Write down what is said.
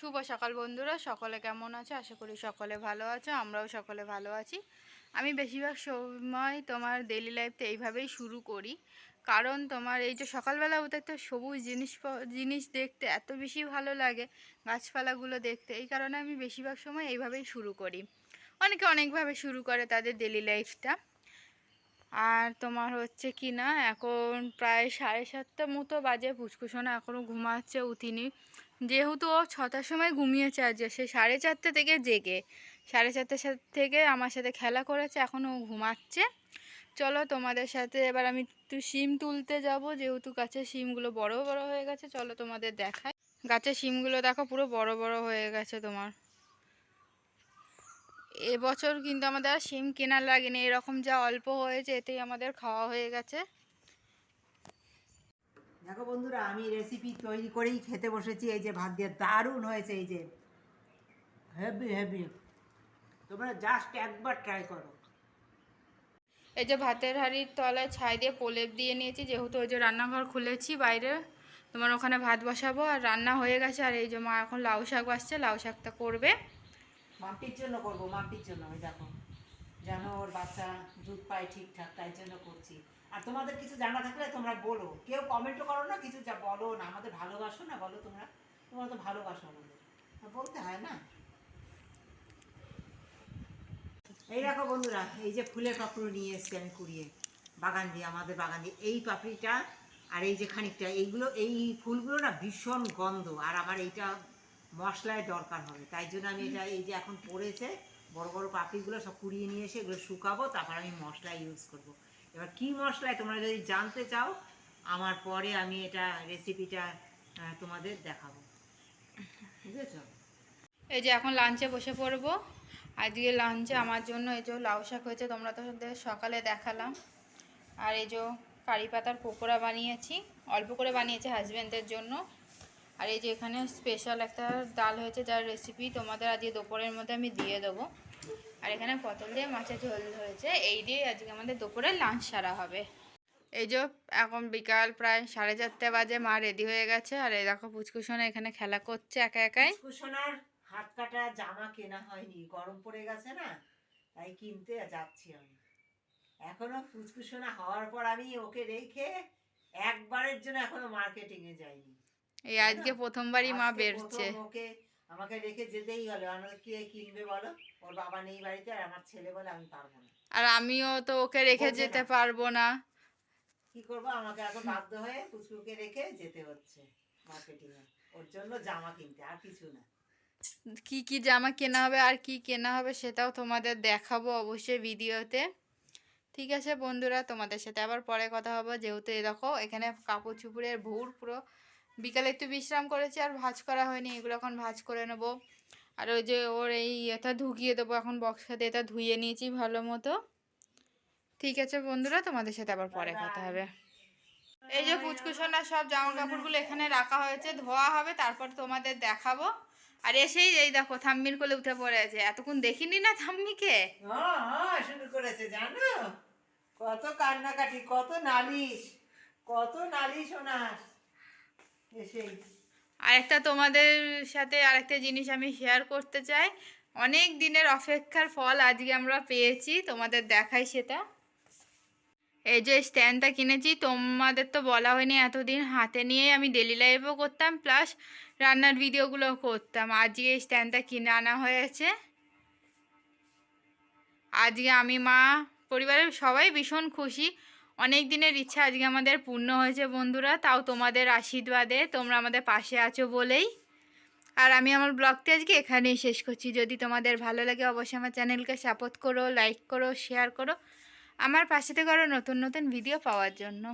শুভ সকাল বন্ধুরা, সকলে কেমন আছে? আশা করি সকলে ভালো আছে, আমরাও সকলে ভালো আছি। আমি বেশিরভাগ সময় তোমার ডেলি লাইফটা এইভাবেই শুরু করি। কারণ তোমার এই যে সকালবেলা ওতে একটা সবুজ জিনিস জিনিস দেখতে এত বেশি ভালো লাগে, গাছপালাগুলো দেখতে, এই কারণে আমি বেশিরভাগ সময় এইভাবেই শুরু করি। অনেকে অনেকভাবে শুরু করে তাদের ডেলি লাইফটা আর তোমার হচ্ছে কি না, এখন প্রায় সাড়ে সাতটা মতো বাজে পুচকুসোনা এখনও ঘুমাচ্ছে, উঠিনি। যেহেতু ও ছটার সময় ঘুমিয়েছে আজ, সে সাড়ে চারটে থেকে জেগে। সাড়ে চারটের সাথে থেকে আমার সাথে খেলা করেছে, এখন ও ঘুমাচ্ছে। চলো তোমাদের সাথে এবার আমি একটু শিম তুলতে যাব, যেহেতু গাছের শিমগুলো বড় বড় হয়ে গেছে, চলো তোমাদের দেখাই। গাছের শিমগুলো দেখো, পুরো বড় বড় হয়ে গেছে তোমার। এবছর কিন্তু আমাদের শিম কেনা লাগেনি, এরকম যা অল্প হয়েছে, এতেই আমাদের খাওয়া হয়ে গেছে। দেখো বন্ধুরা আমি রেসিপি তৈরি করেই খেতে বসেছি এই যে ভাত দিয়ে দারুণ হয়েছে এই যে। হেভি হেভি তোমরা জাস্ট একবার ট্রাই করো। এই যে ভাতের হাঁড়ির তলায় ছাই দিয়ে প্রলেপ দিয়ে নিয়েছি যেহেতু ওই যে রান্নাঘর খুলেছি বাইরে তোমার ওখানে ভাত বসাবো আর রান্না হয়ে গেছে আর এই যে মা এখন লাউ শাক বাসছে লাউ শাকটা করবে। মাম্পির জন্য করব মাম্পির জন্য ওই দেখো। যেন ওর বাচ্চা দুধ পায় ঠিকঠাক, তাই জন্য করছি। আর তোমাদের কিছু জানা থাকলে তোমরা বলো। কেউ কমেন্টও করো না, কিছু যা বলো না। আমাদের ভালোবাসো না, বলো তোমরা। তোমরা তো ভালোবাসো আমাদের। বলতে হয় না। এই দেখো বন্ধুরা, এই যে ফুলের পাপড়ি নিয়ে এসছি আমি কুড়িয়ে। বাগান দিয়ে, আমাদের বাগান দিয়ে। এই পাপড়িটা আর এই যে খানিকটা, এইগুলো, এই ফুলগুলো না ভীষণ গন্ধ। আর আমার এইটা মশলায় দরকার হবে। তাই জন্য আমি এটা, এই যে এখন পড়েছে বড় বড় পাপড়িগুলো সব কুড়িয়ে নিয়ে এসে এগুলো শুকাবো, তারপর আমি মশলা ইউজ করব। এবার কি মশলায় তোমরা যদি জানতে চাও, আমার পরে আমি এটা রেসিপিটা তোমাদের দেখাবো। বুঝেছ? এই যে এখন লাঞ্চে বসে পড়ব। আজকে লাঞ্চে আমার জন্য এই যে লাউ শাক হয়েছে, তোমরা তো সকালে দেখালাম। আর এই যে কারি পাতার পকোড়া বানিয়েছি, অল্প করে বানিয়েছি হাজব্যান্ডের জন্য। আর এই যে এখানে স্পেশাল একটা ডাল হয়েছে, যার রেসিপি তোমাদের আজকে দুপুরের মধ্যে আমি দিয়ে দেবো। আর এখানে পটল দিয়ে মাছের ঝোল হয়েছে। এই দিয়ে আজকে আমাদের দুপুরে লাঞ্চ সারা হবে। এই যে এখন বিকাল প্রায় সাড়ে চারটে বাজে, মা রেডি হয়ে গেছে। আর এই দেখো পুচকুসোনা এখানে খেলা করছে একা একাই। কুশনার হাত কাটা জামা কেনা হয়নি, গরম পড়ে গেছে না, তাই কিনতে যাচ্ছি আমি। এখনও ফুচকুশোনা হওয়ার পর আমি ওকে রেখে একবারের জন্য এখনও মার্কেটিং এ যাইনি। এই আজকে প্রথমবারই মা বেরছে। ওকে আমাকে রেখে যেতেই হলো। আমার কে কিনবে বলো? ওর বাবা নেই বাড়িতে আর আমার ছেলে বলে আমি পারব না। আর আমিও তো ওকে রেখে যেতে পারব না। কি করব? আমাকে এখন বাধ্য হয়ে পুচকুকে রেখে যেতে হচ্ছে মার্কেটিং এ। ওর জন্য জামা কিনতে আর কিছু না। কি কি জামা কেনা হবে আর কি কেনা হবে সেটাও তোমাদের দেখাবো অবশ্যই ভিডিওতে। ঠিক আছে বন্ধুরা তোমাদের সাথে আবার পরে কথা হবে। যেহেতু এই দেখো এখানে কাপড় চুপুরের ভুর পুরো বিকালে একটু বিশ্রাম করেছি আর ভাজ করা হয়নি এগুলো এখন ভাজ করে নেব। আর ওই যে ওর এই এটা ঢুকিয়ে দেবো এখন বক্সাতে এটা ধুয়ে নিয়েছি ভালো মতো। ঠিক আছে বন্ধুরা তোমাদের সাথে আবার পরে কথা হবে। এই যে কুচকুচোনা সব জামা কাপড়গুলো এখানে রাখা হয়েছে ধোয়া হবে তারপর তোমাদের দেখাবো। আর এসেই এই দেখো থাম্মির কোলে উঠে পড়ে আছে। এতক্ষণ দেখিনি না থাম্মিকে? হ্যাঁ হ্যাঁ শুরু করেছে জানো? কত কান্নাকাটি কত নালিশ কত নালিশ ওনার। এসেই। আর একটা তোমাদের সাথে আরেকটা জিনিস আমি শেয়ার করতে চাই। অনেক দিনের অপেক্ষার ফল আজকে আমরা পেয়েছি, তোমাদের দেখাই সেটা। এই যে স্ট্যান্ডটা কিনেছি, তোমাদের তো বলা হয়নি এতদিন হাতে নিয়ে আমি ডেলি লাইফও করতাম প্লাস রান্নার ভিডিওগুলো করতাম। আজকে এই স্ট্যান্ডটা কিনে আনা হয়েছে। আজকে আমি মা, পরিবারের সবাই ভীষণ খুশি। অনেক দিনের ইচ্ছা আজকে আমাদের পূর্ণ হয়েছে বন্ধুরা, তাও তোমাদের আশীর্বাদে তোমরা আমাদের পাশে আছো বলেই। আর আমি আমার ব্লগটি আজকে এখানেই শেষ করছি। যদি তোমাদের ভালো লাগে অবশ্যই আমার চ্যানেলকে সাপোর্ট করো লাইক করো শেয়ার করো। আমার পাশে থেকে আরও নতুন নতুন ভিডিও পাওয়ার জন্য।